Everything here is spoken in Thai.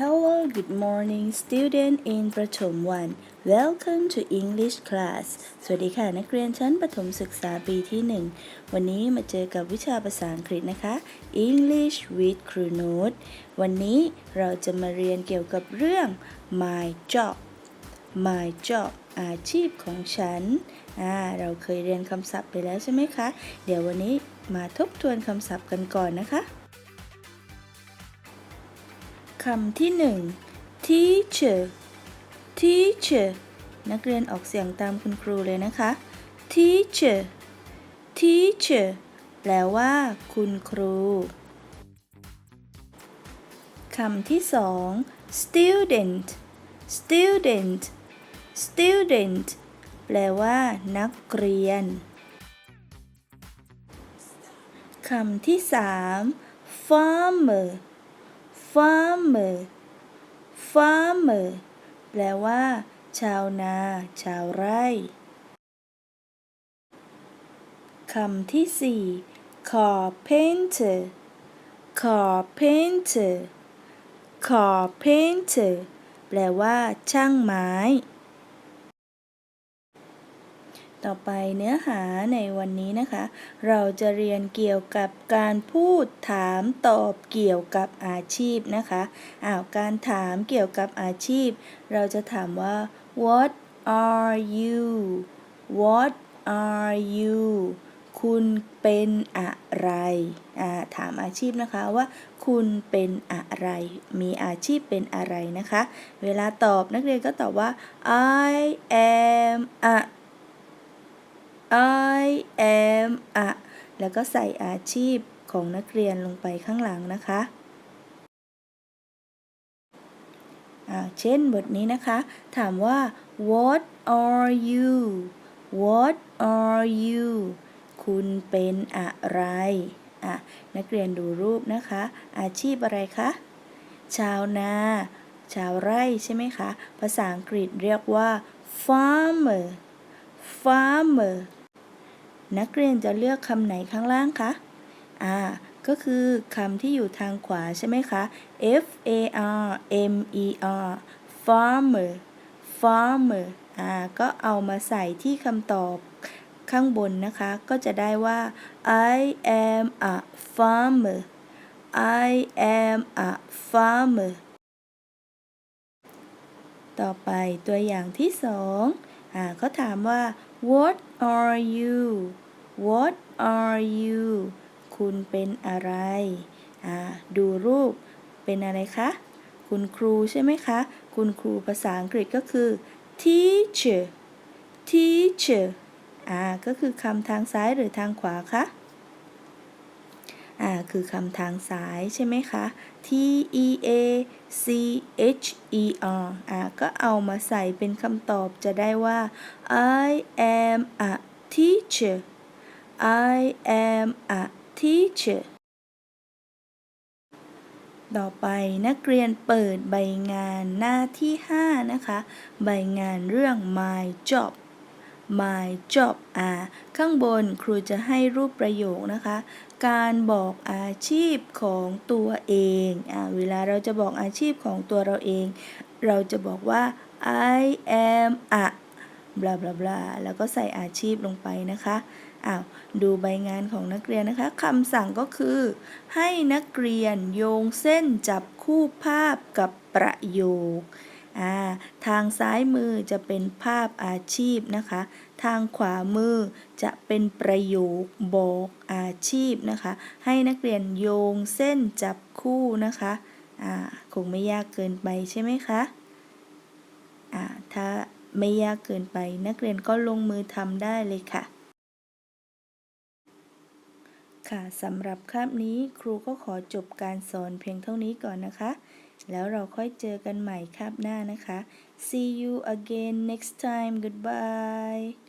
Hello, good morning student in ประถมวัน welcome to English class สวัสดีค่ะ นักเรียนชั้นประถมศึกษาปีที่ 1 วันนี้มาเจอกับวิชาภาษาอังกฤษนะคะ English with ครูน้ตวันนี้เราจะมาเรียนเกี่ยวกับเรื่อง my job my job อาชีพของฉัน อ่า เราเคยเรียนคำศัพท์ไปแล้วใช่ไหมคะ เดี๋ยววันนี้มาทบทวนคำศัพท์กันก่อนนะคะ คำที่หนึ่ง teacher teacher นักเรียนออกเสียงตามคุณครูเลยนะคะ teacher teacher แปลว่า คุณครูคำที่สอง student student student แปลว่า นักเรียนคำที่สาม farmer farmer farmer แปลว่า ชาวนา ชาวไร่คำที่สี่ carpenter carpenter carpenter แปลว่า ช่างไม้ ต่อไปเนื้อหาในวันนี้นะคะ เราจะเรียนเกี่ยวกับการพูดถามตอบเกี่ยวกับอาชีพนะคะอ้าวการถามเกี่ยวกับอาชีพ เราจะถามว่า what are you what are you คุณเป็นอะไรอ่าถามอาชีพนะคะว่าคุณเป็นอะไร มีอาชีพเป็นอะไรนะคะ เวลาตอบนักเรียนก็ตอบว่า I am a I am a แล้วก็ใส่อาชีพของนักเรียนลงไปข้างหลังนะคะอ่าเช่นบทนี้นะคะ ถามว่า what are you what are you คุณเป็นอะไรอะนักเรียนดูรูปนะคะ อาชีพอะไรคะ ชาวนา ชาวไร่ใช่ไหมคะ ภาษาอังกฤษเรียกว่า farmer farmer นักเรียนจะเลือกคำไหนข้างล่างคะ อ่า ก็คือคำที่อยู่ทางขวาใช่ไหมคะ F A R M E R farmer farmer อ่า ก็เอามาใส่ที่คำตอบข้างบนนะคะ ก็จะได้ว่า I am a farmer I am a farmer ต่อไปตัวอย่างที่สอง เขาถามว่า what are you what are you คุณเป็นอะไร ดูรูปเป็นอะไรคะ คุณครูใช่ไหมคะ คุณครูภาษาอังกฤษก็คือ teacher teacher อ่า ก็คือคำทางซ้ายหรือทางขวาคะ อ่าคือคำทางซ้ายใช่ไหมคะ T E A C H E R อ่าก็เอามาใส่เป็นคำตอบจะได้ว่า I am a teacher I am a teacher ต่อไปนักเรียนเปิดใบงานหน้าที่ 5 นะคะ ใบงานเรื่อง my job my job อ่าข้างบนครูจะให้รูปประโยคนะคะการบอกอาชีพของตัวเองอ่าเวลาเราจะบอกอาชีพของตัวเราเอง เราจะบอกว่า I am a บลาบลาบลาแล้วก็ใส่อาชีพลงไปนะคะอ้าวดูใบงานของนักเรียนนะคะคำสั่งก็คือ ให้นักเรียนโยงเส้นจับคู่ภาพกับประโยค ทางซ้ายมือจะเป็นภาพอาชีพนะคะ ทางขวามือจะเป็นประโยคบอกอาชีพนะคะ ให้นักเรียนโยงเส้นจับคู่นะคะอ่าคงไม่ยากเกินไปใช่ไหมคะอ่าถ้าไม่ยากเกินไปนักเรียนก็ลงมือทำได้เลยค่ะ ค่ะสำหรับคาบนี้ครูก็ขอจบการสอนเพียงเท่านี้ก่อนนะคะ แล้วเราค่อยเจอกันใหม่คาบหน้านะคะ see you again next time goodbye